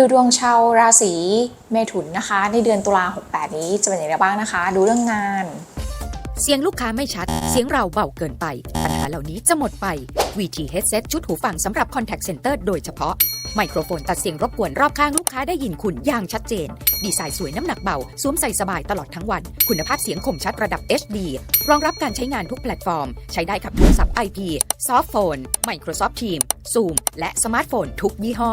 ดูดวงชาวราศีเมถุนนะคะ ในเดือนตุลา68 นี้จะเป็นอย่างไรบ้างนะคะ ดูเรื่องงาน เสียงลูกค้าไม่ชัด เสียงเราเบาเกินไป ปัญหาเหล่านี้จะหมดไป VT Headset ชุดหูฟังสำหรับ Contact Center โดยเฉพาะ ไมโครโฟนตัดเสียงรบกวนรอบข้างลูกค้าได้ยินคุณอย่างชัดเจน ดีไซน์สวยน้ำหนักเบา สวมใส่สบายตลอดทั้งวัน คุณภาพเสียงคมชัดระดับ HD รองรับการใช้งานทุกแพลตฟอร์ม ใช้ได้กับโทรศัพท์ IP ซอฟต์โฟน Microsoft Teams Zoom และสมาร์ทโฟนทุกยี่ห้อ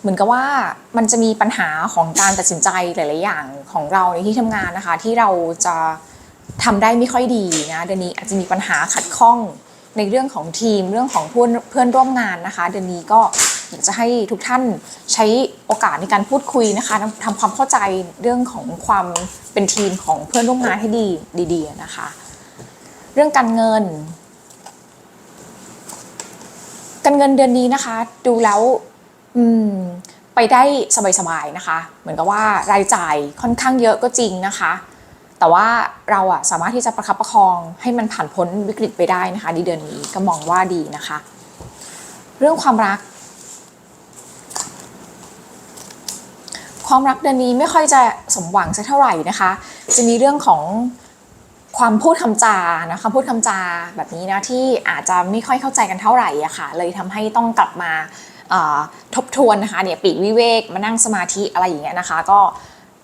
เหมือนกับว่ามันจะมีปัญหาของการตัดสินใจหลาย ๆ อย่างของเราในที่ทำงานนะคะ ที่เราจะทำได้ไม่ค่อยดีนะเดือนนี้อาจจะมีปัญหาขัดข้องในเรื่องของทีมเรื่องของเพื่อนเพื่อนร่วมงานนะคะ เดือนนี้ก็อยากจะให้ทุกท่านใช้โอกาสในการพูดคุยนะคะทำความเข้าใจเรื่องของความเป็นทีมของเพื่อนร่วมงานให้ดีดีๆนะคะ เรื่องการเงิน การเงินเดือนนี้นะคะ ดูแล้ว ไปได้สบายๆนะคะ เหมือนกับว่ารายจ่ายค่อนข้างเยอะก็จริงนะคะ แต่ว่าเราอะสามารถที่จะประคับประคองให้มันผ่านพ้นวิกฤตไปได้นะคะในเดือนนี้ก็มองว่าดีนะคะ เรื่องความรัก ความรักเดือนนี้ไม่ค่อยจะสมหวังสักเท่าไหร่นะคะ จะมีเรื่องของความพูดคำจานะคำพูดคำจาแบบนี้นะที่อาจจะไม่ค่อยเข้าใจกันเท่าไหร่อะค่ะ เลยทำให้ต้องกลับมา ทบทวนนะคะเนี่ยปีกวิเวกมานั่งสมาธิอะไรอย่างเงี้ยนะคะ ก็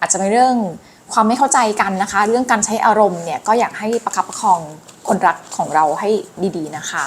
อาจจะเป็นเรื่องความไม่เข้าใจกันนะคะ เรื่องการใช้อารมณ์เนี่ยก็อยากให้ประคับประคองคนรักของเราให้ดีๆนะคะ